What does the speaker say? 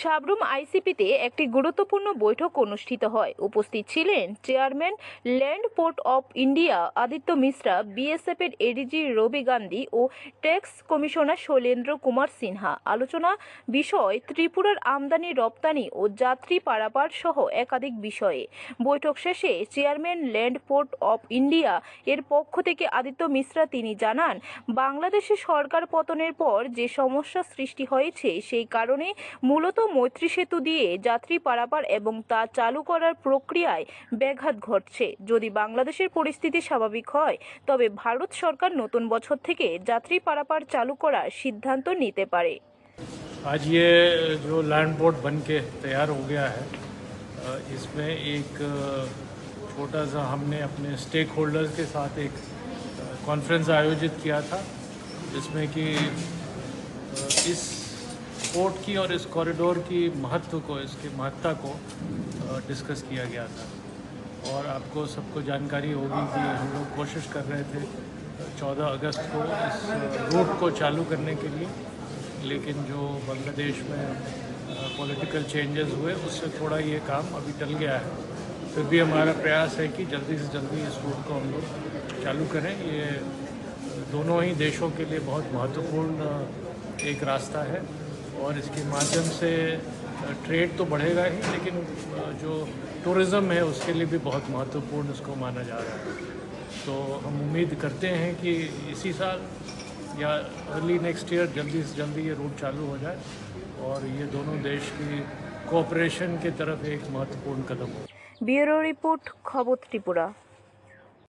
সাবরুম আইসিপিতে একটি গুরুত্বপূর্ণ বৈঠক অনুষ্ঠিত হয়। উপস্থিত ছিলেন chairman land port of India Aditya Mishra, BSF এর এডিজি রবি গান্ধী ও ট্যাক্স কমিশনার শৈলেন্দ্র কুমার সিনহা। আলোচনা বিষয় ত্রিপুরার আমদানি, রপ্তানি ও যাত্রী পারাপার সহ একাধিক বিষয়ে। বৈঠক শেষে chairman land port of India এর পক্ষ থেকে আদিত্য মিশ্রা তিনি জানান, বাংলাদেশে সরকার পতনের পর যে সমস্যা সৃষ্টি হয়েছে সেই কারণে মূলত মৈত্রী সেতু দিয়ে যাত্রী পারাপার এবং তা চালু করার প্রক্রিয়ায় ব্যাঘাত ঘটছে যদি বাংলাদেশের পরিস্থিতি স্বাভাবিক হয় তবে ভারত সরকার নতুন বছর থেকে যাত্রী পারাপার চালু করার সিদ্ধান্ত নিতে পারে आज ये जो लैंड पोर्ट बन के तैयार हो गया है अ, इसमें एक अ, छोटा सा हमने अपने स्टेक होल्डर्स के साथ एक कॉन्फ्रेंस आयोजित किया था जिसमें कि अ, इस पोर्ट की और इस कॉरिडोर की महत्व को, इसकी महत्ता को डिस्कस किया गया था। और आपको सबको जानकारी होगी कि हम लोग कोशिश कर रहे थे चौदह अगस्त को इस रूट को चालू करने के लिए। लेकिन जो बांग्लादेश में पॉलिटिकल चेंजेस हुए, उससे थोड़ा ये काम अभी टल गया है। फिर भी हमारा प्रयास है कि जल्दी से जल्दी इस रूट को हम लोग चालू करें। ये दोनों ही देशों के लिए बहुत महत्वपूर्ण एक रास्ता है। और इसके माध्यम से ट्रेड तो बढ़ेगा ही, लेकिन जो टूरिज़्म है, उसके लिए भी बहुत महत्वपूर्ण इसको माना जा रहा है। तो हम उम्मीद करते हैं कि इसी साल या अर्ली नेक्स्ट ईयर जल्दी से जल्दी ये रूट चालू हो जाए और ये दोनों देश की कोऑपरेशन की तरफ़ एक महत्वपूर्ण कदम हो। ब्यूरो रिपोर्ट खबर त्रिपुरा।